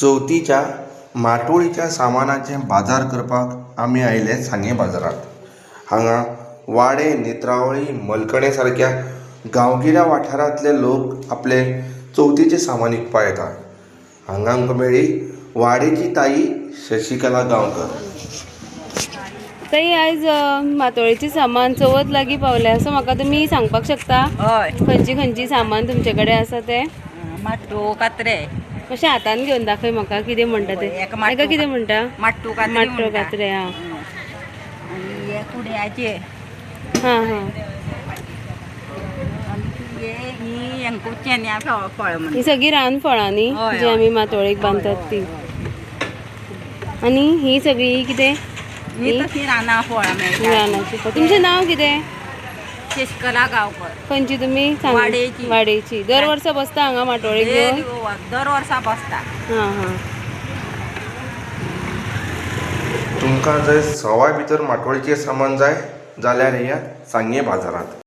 चवथीच्या माटोळीच्या सामानाचे बाजार करपाक आमी आयले सांगे बाजारांत. हांगा वाडे नेत्रावळी मलकणे सारक्या गांवगिऱ्या वाठारांतले लोक आपले चवथीचें सामान विकपा येतात. हांगा आमकां मेळ्ळी वाडेची ताई शशिकला गांवकर. ताई आयज मातोळेची सामान चवथ लागीं पावल्या असो म्हाका तुमी सांगपाक शकता? हय. खंयची खंयची सामान तुमचे कडेन आसा ते? माट्टू कात्रे. कशें हातान घेवन दाखय म्हाका कितें म्हणटा ते. एक कितें म्हणटा माट्टू माट्टो म्हणटा. कात्रे हा. हे कुड्याचे. हा हा. हे सगळी रान फळां न्ही जी. आमी मातोळेक बांदतात ती. आनी ही सगळी कितें? रानां फळां रानाची फळं. तुमचें नांव कितें? शेषकला गांवकर खंयची तुमी सांग. वाडेची. वाडेची. दर वर्सा बसता हांगा माटोळेक घेवन हे दर वर्सा बसता. हा हा. तुमकां जर सवाय भितर माटोळीचें सामान जाय जाल्यार येयात सांगे बाजारांत.